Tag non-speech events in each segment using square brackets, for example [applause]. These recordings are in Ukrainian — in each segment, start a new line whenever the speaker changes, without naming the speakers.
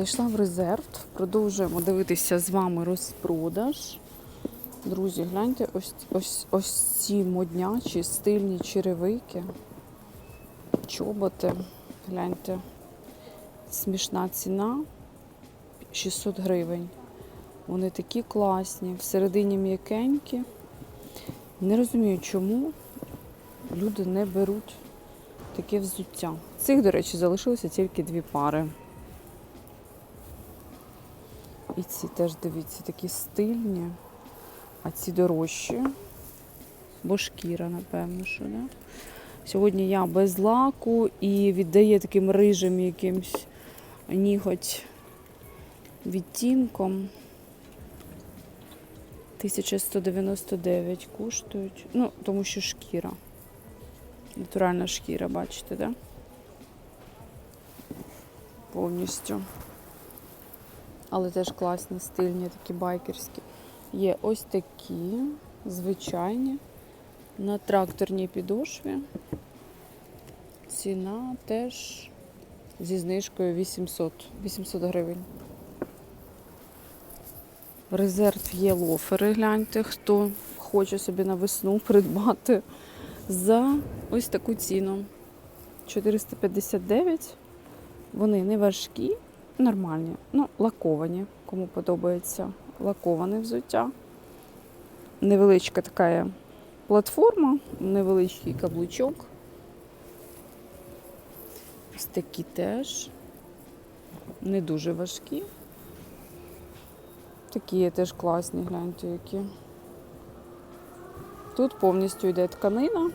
Зайшла в резерв. Продовжуємо дивитися з вами розпродаж. Друзі, гляньте, ось, ось, ось ці моднячі стильні черевики. Чоботи. Гляньте. Смішна ціна 600 гривень. Вони такі класні, всередині м'якенькі. Не розумію, чому люди не беруть таке взуття. Цих, до речі, залишилося тільки дві пари. І ці теж дивіться, такі стильні, а ці дорожчі. Бо шкіра, напевно, що, да? Сьогодні я без лаку і віддає таким рижим якимсь ніготь відтінком. 1199 коштують. Ну, тому що шкіра. Натуральна шкіра, бачите, да? Повністю. Але теж класні, стильні, такі байкерські. Є ось такі, звичайні, на тракторній підошві. Ціна теж зі знижкою 800, 800 гривень. В резерв є лофери, гляньте, хто хоче собі на весну придбати за ось таку ціну. 459. Вони не важкі, нормальні, ну, лаковані, кому подобається лаковане взуття. Невеличка така платформа, невеличкий каблучок. Ось такі теж. Не дуже важкі. Такі є теж класні, гляньте, які. Тут повністю йде тканина,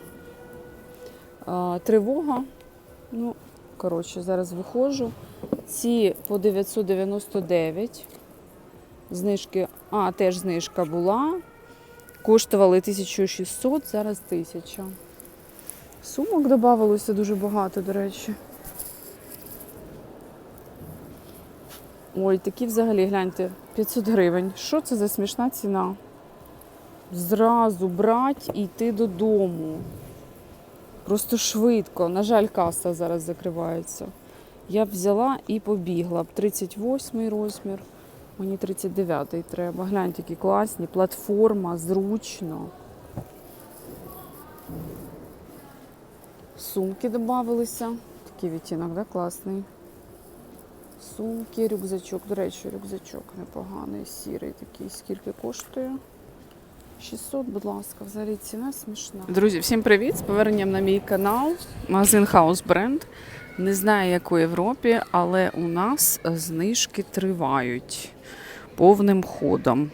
тривога. Ну, коротше, зараз виходжу. Ці по 999. Знижки, а, теж знижка була. Коштували 1600, зараз 1000. Сумок додавалося дуже багато, до речі. Ой, такі взагалі, гляньте, 500 гривень. Що це за смішна ціна? Зразу брати і йти додому. Просто швидко. На жаль, каса зараз закривається. Я взяла і побігла б. 38 розмір. Мені 39 треба. Гляньте, які класні. Платформа, зручно. Сумки додавалися. Такий відтінок, да, класний. Сумки, рюкзачок. До речі, рюкзачок непоганий, сірий такий. Скільки коштує? 600, будь ласка, взагалі ціна смішна. Друзі, всім привіт! З поверненням на мій канал. Магазин House Brand. Не знаю, як у Європі, але у нас знижки тривають повним ходом.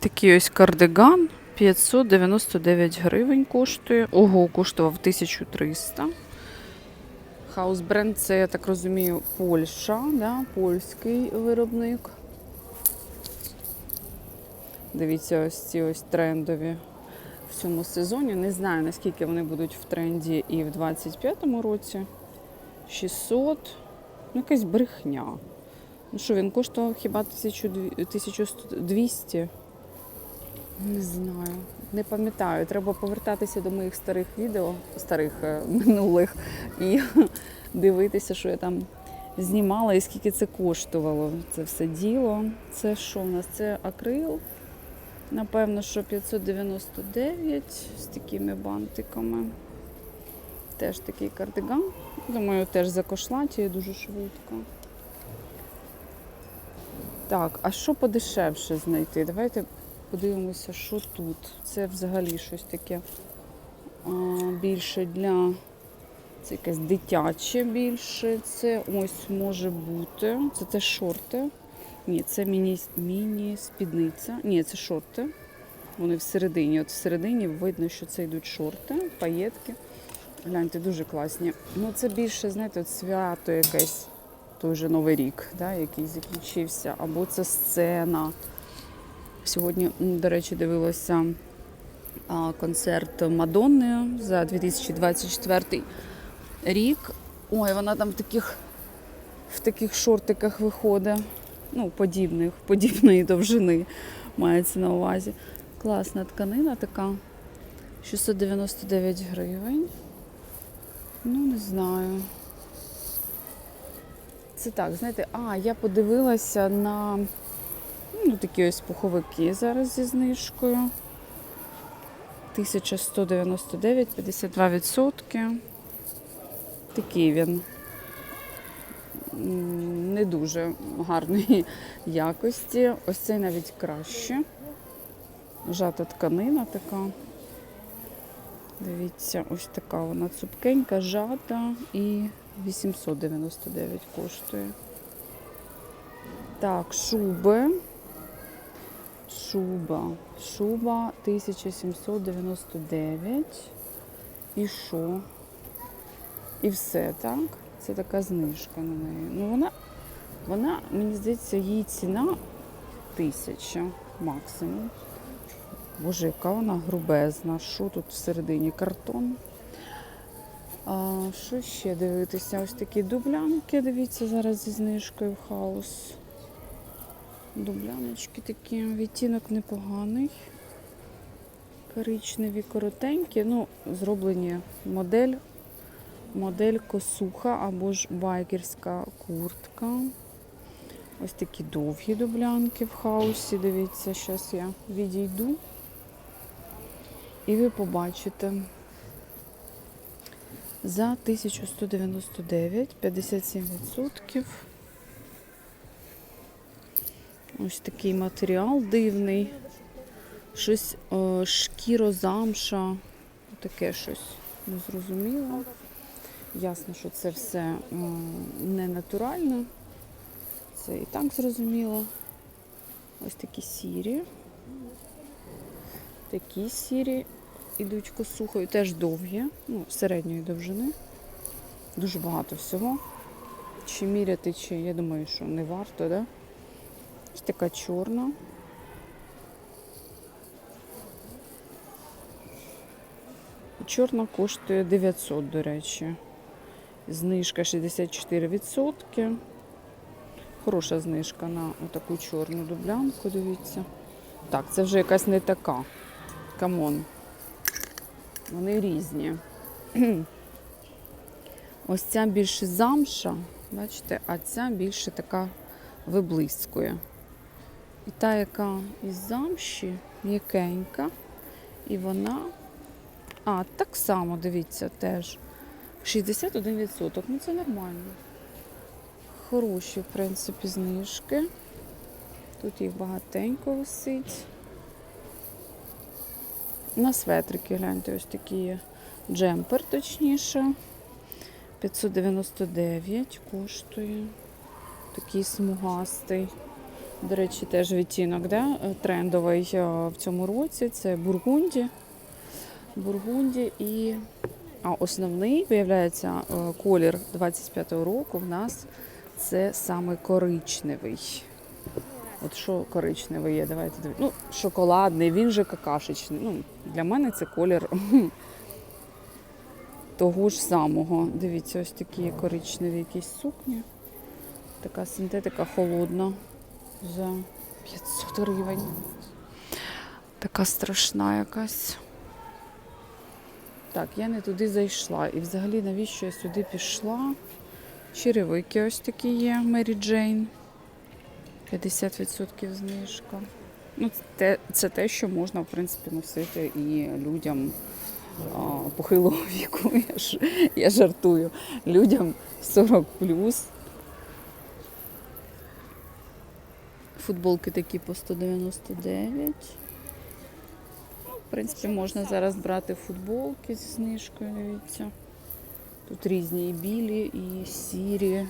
Такий ось кардиган 599 гривень коштує. Ого, коштував 1300. Хаус бренд це, я так розумію, Польща, да? польський виробник. Дивіться, ось ці ось трендові в цьому сезоні. Не знаю, наскільки вони будуть в тренді і в 25-му році. 600. Ну, якась брехня. Ну що, він коштував хіба 1200? Не знаю. Не пам'ятаю. Треба повертатися до моїх старих відео, старих е, минулих, і [laughs] дивитися, що я там знімала і скільки це коштувало. Це все діло. Це що у нас? Це акрил. Напевно, що 599 з такими бантиками. Теж такий кардиган. Думаю, теж закошлаті дуже швидко. Так, а що подешевше знайти? Давайте подивимося, що тут. Це взагалі щось таке а, більше для. Це якесь дитяче більше. Це ось може бути. Це теж шорти. Ні, це міні, міні-спідниця. Ні, це шорти. Вони всередині. От всередині видно, що це йдуть шорти, паєтки. Гляньте, дуже класні. Ну, це більше, знаєте, от свято якесь, той же Новий рік, да, який закінчився. Або це сцена. Сьогодні, до речі, дивилася концерт Мадонни за 2024 рік. Ой, вона там в таких, в таких шортиках виходить. Ну, подібних, подібної довжини мається на увазі. Класна тканина така. 699 гривень. Ну, не знаю. це так, знаєте, а, я подивилася на ну, такі ось пуховики зараз зі знижкою. 1199, 52%. Такий він не дуже гарної якості. Ось цей навіть краще. Жата тканина така. Дивіться, ось така вона цупкенька, жата і 899 коштує. Так, шуби. Шуба. Шуба 1799. І що? І все, так? Це така знижка на неї. Ну, вона, вона, мені здається, її ціна тисяча максимум. Боже, яка вона грубезна. Що тут всередині картон? А, що ще дивитися? Ось такі дублянки. Дивіться, зараз зі знижкою в хаус. Дубляночки такі, відтінок непоганий. Коричневі, коротенькі. Ну, зроблені модель. Модель косуха або ж байкерська куртка. Ось такі довгі дублянки в хаусі. Дивіться, зараз я відійду. І ви побачите. За 1199, 57%. Ось такий матеріал дивний. Щось е, шкірозамша. Таке щось незрозуміло. Ясно, що це все не натуральне. Це і так зрозуміло. Ось такі сірі. Такі сірі ідуть косухою, теж довгі, ну, середньої довжини. Дуже багато всього. Чи міряти, чи я думаю, що не варто, да? Ось така чорна. Чорна коштує 900, до речі. Знижка 64%. Хороша знижка на таку чорну дублянку, дивіться. Так, це вже якась не така. Камон. Вони різні. [clears throat] Ось ця більше замша, бачите, а ця більше така виблискує. І та, яка із замші, м'якенька, і вона. А, так само, дивіться, теж. 61%. Ну це нормально. Хороші, в принципі, знижки. Тут їх багатенько висить. На светрики, гляньте, ось такі є. Джемпер, точніше. 599 коштує. Такий смугастий. До речі, теж відтінок, да? е, трендовий е, в цьому році. Це бургунді. Бургунді і а основний, виявляється, е, колір 25-го року в нас це саме коричневий. От що коричневий є, давайте дивитися. Ну, шоколадний, він же какашечний. Ну, для мене це колір [laughs] того ж самого. Дивіться, ось такі коричневі якісь сукні. Така синтетика холодна за 500 гривень. Така страшна якась. Так, я не туди зайшла. І взагалі навіщо я сюди пішла? Черевики ось такі є, Мері Джейн. 50% знижка. Ну, це, це те, що можна, в принципі, носити і людям а, похилого [laughs] віку. Я, ж, я жартую. Людям 40 Футболки такі по 199. Ну, в принципі, можна зараз брати футболки зі знижкою, дивіться. Тут різні і білі, і сірі,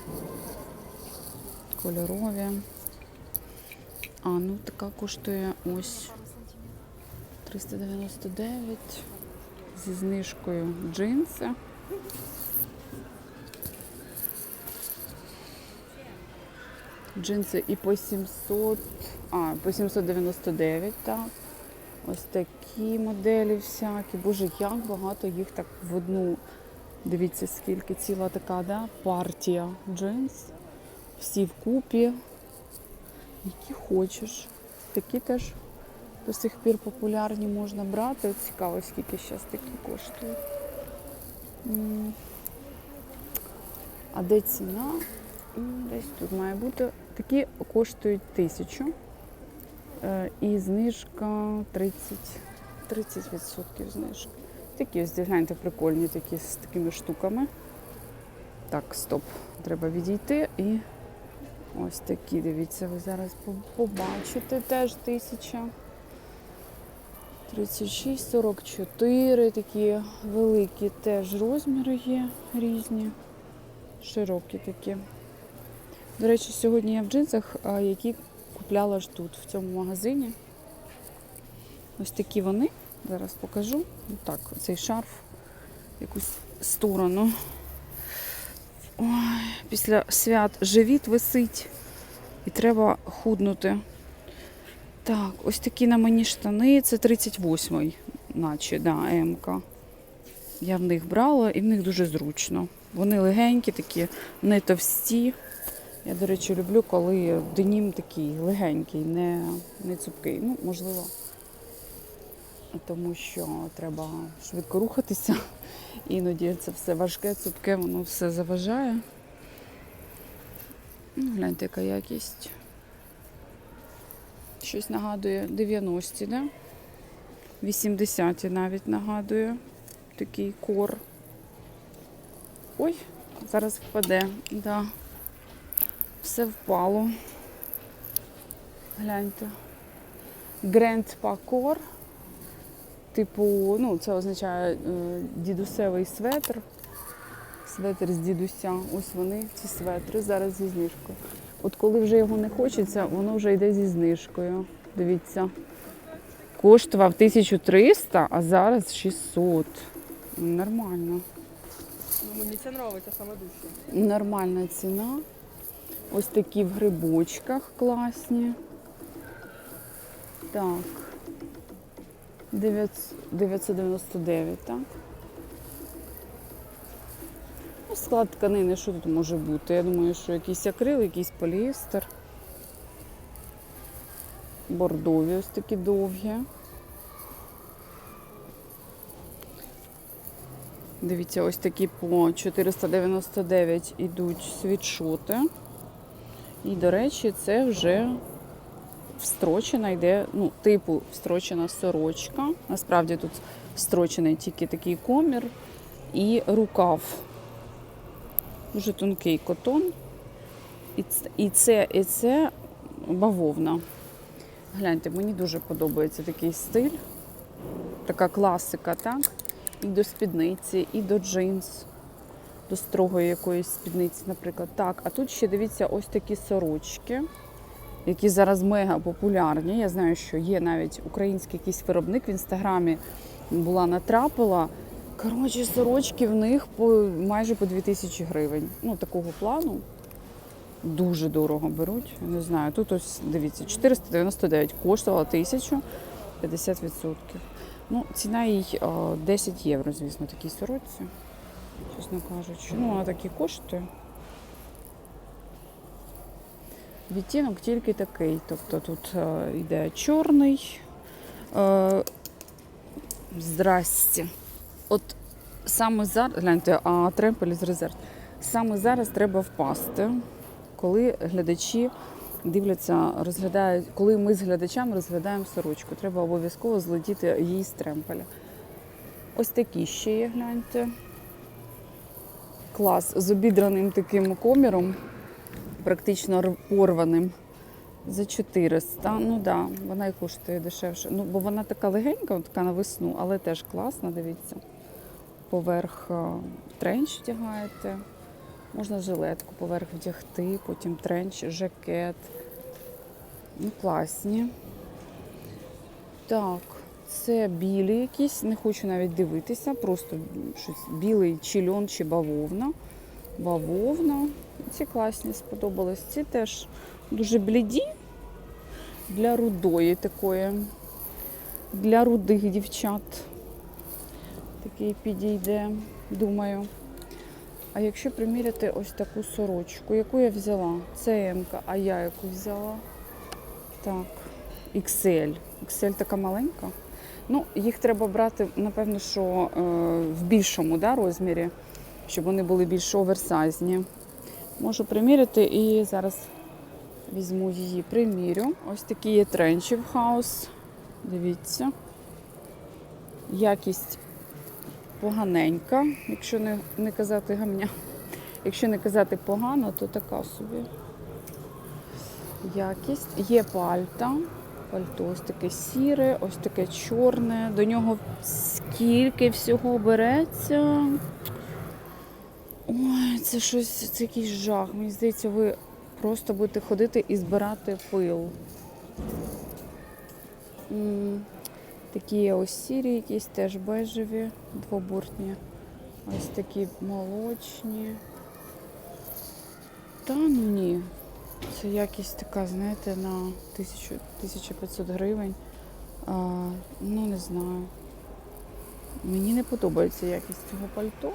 кольорові. А, ну така коштує ось 399 зі знижкою джинси. Джинси і по 700, а, по 799, так. Ось такі моделі всякі. Боже, як багато їх так в одну. Дивіться, скільки ціла така, да, партія джинс. Всі вкупі. Які хочеш. Такі теж до сих пір популярні можна брати. Цікаво, скільки зараз такі коштують. А де ціна? Десь тут має бути. Такі коштують тисячу. Е, І знижка 30, 30% знижки. Такі ось гляньте, прикольні такі з такими штуками. Так, стоп. Треба відійти і ось такі, дивіться, ви зараз побачите теж тисяча. 36, 44, такі великі теж розміри є різні, широкі такі. До речі, сьогодні я в джинсах, які купляла ж тут, в цьому магазині. Ось такі вони. Зараз покажу. Ну, Так, цей шарф в якусь сторону. Ой, після свят живіт висить і треба худнути. Так, ось такі на мені штани. Це 38-й, наче, да, МК. Я в них брала і в них дуже зручно. Вони легенькі, такі, не товсті. Я, до речі, люблю, коли денім такий легенький, не, не цупкий. Ну, можливо, тому що треба швидко рухатися. Іноді це все важке, цупке, воно все заважає. Ну, гляньте, яка якість. Щось нагадує 90-ті, да? 80-ті навіть нагадує такий кор. Ой, зараз впаде, да. Все впало. Гляньте. Гренд Пакор. Типу, ну, це означає е, дідусевий светр. Светр з дідуся. Ось вони, ці светри, зараз зі знижкою. От коли вже його не хочеться, воно вже йде зі знижкою. Дивіться. Коштував 1300, а зараз 600. Нормально.
Ну, мені це подобається саме дужче.
Нормальна ціна. Ось такі в грибочках класні. Так. 900 999, так? Ну, склад тканини, що тут може бути? Я думаю, що якийсь акрил, якийсь поліестер. Бордові ось такі довгі. Дивіться, ось такі по 499 ідуть світшоти. І, до речі, це вже встрочена йде, ну, типу встрочена сорочка. Насправді тут встрочений тільки такий комір і рукав. Дуже тонкий котон. І це, і це, бавовна. Гляньте, мені дуже подобається такий стиль. Така класика, так? І до спідниці, і до джинс, до строгої якоїсь спідниці, наприклад. Так, а тут ще дивіться ось такі сорочки, які зараз мега популярні. Я знаю, що є навіть український якийсь виробник в інстаграмі була натрапила. Коротше, сорочки в них по майже по 2000 гривень. Ну, такого плану. Дуже дорого беруть. Не знаю. Тут ось дивіться, 499 коштувала 1000 50%. Ну, ціна їй е, 10 євро, звісно, такій сорочці. Чесно кажучи. Ну, вона так і коштує. Відтінок тільки такий. Тобто тут е, йде чорний. Е, здрасті. От саме зараз, гляньте, а тремпель з резерв. Саме зараз треба впасти, коли глядачі дивляться, розглядають, коли ми з глядачами розглядаємо сорочку. Треба обов'язково злетіти її з тремпеля. Ось такі ще є, гляньте. Клас з обідраним таким коміром, практично порваним. За 400. Ну да, вона і коштує дешевше. Ну, бо вона така легенька, така на весну, але теж класна, дивіться. Поверх е, тренч вдягаєте. Можна жилетку поверх вдягти, потім тренч, жакет. Ну, класні. Так, це білі якісь, не хочу навіть дивитися, просто щось білий чи льон, чи бавовна. Бавовна. Ці класні сподобались. Ці теж дуже бліді для рудої такої, для рудих дівчат. Такий підійде, думаю. А якщо приміряти ось таку сорочку, яку я взяла? Це М, а я яку взяла? Так, XL. XL така маленька. Ну, їх треба брати, напевно, що е, в більшому да, розмірі, щоб вони були більш оверсайзні. Можу приміряти і зараз візьму її, примірю. Ось такий є тренчі в хаус. Дивіться. Якість поганенька, якщо не, не казати гамня. Якщо не казати погано, то така собі якість. Є пальта. Пальто ось таке сіре, ось таке чорне. До нього скільки всього береться. Це щось, це якийсь жах. Мені здається, ви просто будете ходити і збирати пил. Такі ось сірі, якісь теж бежеві, двобортні. Ось такі молочні. Та ну ні. Це якість така, знаєте, на 1000, 1500 гривень. А, ну, не знаю. Мені не подобається якість цього пальто.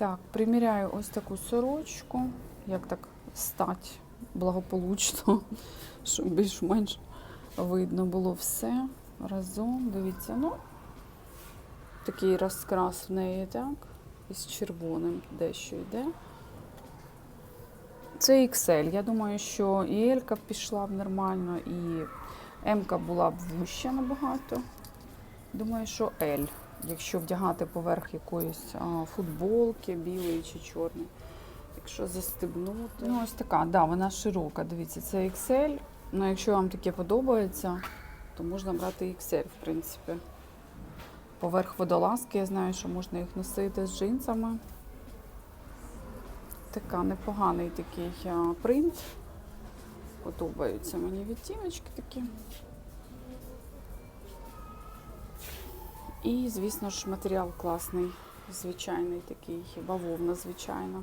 Так, приміряю ось таку сорочку, як так стать благополучно, [laughs] щоб більш-менш видно було все разом. Дивіться, ну, такий розкрас в неї, так? Із червоним дещо йде. Це XL. Я думаю, що і L пішла б нормально, і М була б вуща набагато. Думаю, що L, якщо вдягати поверх якоїсь а, футболки, білої чи чорної. Якщо застебнути. Ну, ось така, да, вона широка. Дивіться, це XL. Ну, якщо вам таке подобається, то можна брати XL, в принципі. Поверх водолазки, я знаю, що можна їх носити з джинсами. Така непоганий такий принт. Подобаються мені відтіночки такі. І, звісно ж, матеріал класний, звичайний такий, бавовна звичайна.